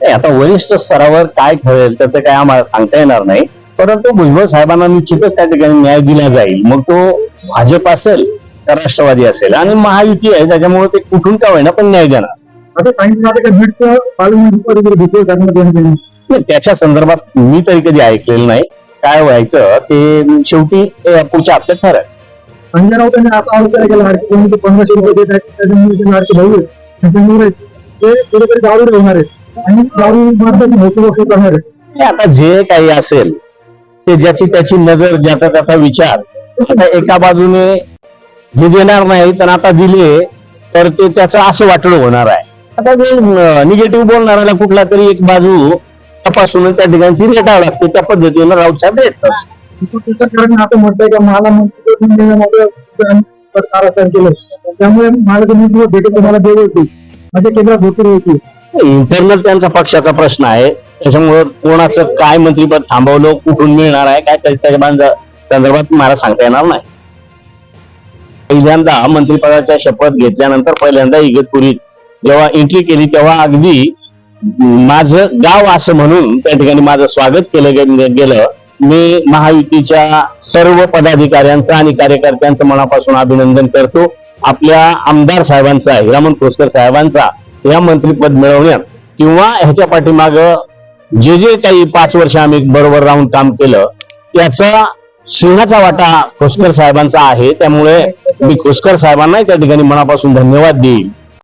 नाही, आता वरिष्ठ स्तरावर काय ठरेल त्याचं काय आम्हाला सांगता येणार नाही. परंतु भुजबळ साहेबांना निश्चितच त्या ठिकाणी न्याय दिला जाईल. मग तो भाजप असेल का राष्ट्रवादी असेल आणि महायुती आहे त्याच्यामुळे ते कुठून का होईना पण न्याय देणार. असं सांगितलं त्याच्या संदर्भात मी तरी कधी ऐकलेलं नाही. काय व्हायचं ते शेवटी पुढच्या हप्त्यात ठरेल. संजय राऊतांनी असा आरोप केला की पंधराशे रुपये देत आहेत त्याच्यामुळे जे लाडके भाऊ त्याच्यामुळे ते कुठेतरी दारू होणार आहेत. आणि दारू करणार आता जे काही असेल ते ज्याची त्याची नजर ज्याचा त्याचा विचार एका बाजूने जे देणार नाही तर आता दिले तर ते त्याचं असं वाटलं होणार आहे. आता निगेटिव्ह बोलणाऱ्याला कुठला तरी एक बाजू तपासून त्या ठिकाणी ती रेटावं लागते त्या पद्धतीनं राऊत साहेब सरकारने असं म्हटलंय का मला केलं. त्यामुळे मला ते मंत्रिपद भेटेल तुम्हाला देऊ होती माझ्या केंद्रात भरपूर होती इंटरनल त्यांचा पक्षाचा प्रश्न आहे. त्याच्यामुळे कोणाचं काय मंत्रीपद थांबवलं कुठून मिळणार आहे काय त्याच्या संदर्भात मला सांगता येणार नाही. पहिल्यांदा मंत्रिपदाच्या शपथ घेतल्यानंतर पहिल्यांदा इगतपुरीत जेव्हा एंट्री केली तेव्हा अगदी माझं गाव असं म्हणून त्या ठिकाणी माझं स्वागत केलं गेलं मी महायुतीच्या सर्व पदाधिकाऱ्यांचं आणि कार्यकर्त्यांचं मनापासून अभिनंदन करतो. आपल्या आमदार साहेबांचा हिरामन खोसकर साहेबांचा. या मंत्रिपद मिळवण्यात किंवा ह्याच्या पाठीमाग जे जे काही पाच वर्ष आम्ही बरोबर राहून काम केलं त्याचा सिंहाचा वाटा खोसकर साहेबांचा आहे. त्यामुळे मी खोसकर साहेबांना त्या ठिकाणी मनापासून धन्यवाद देईल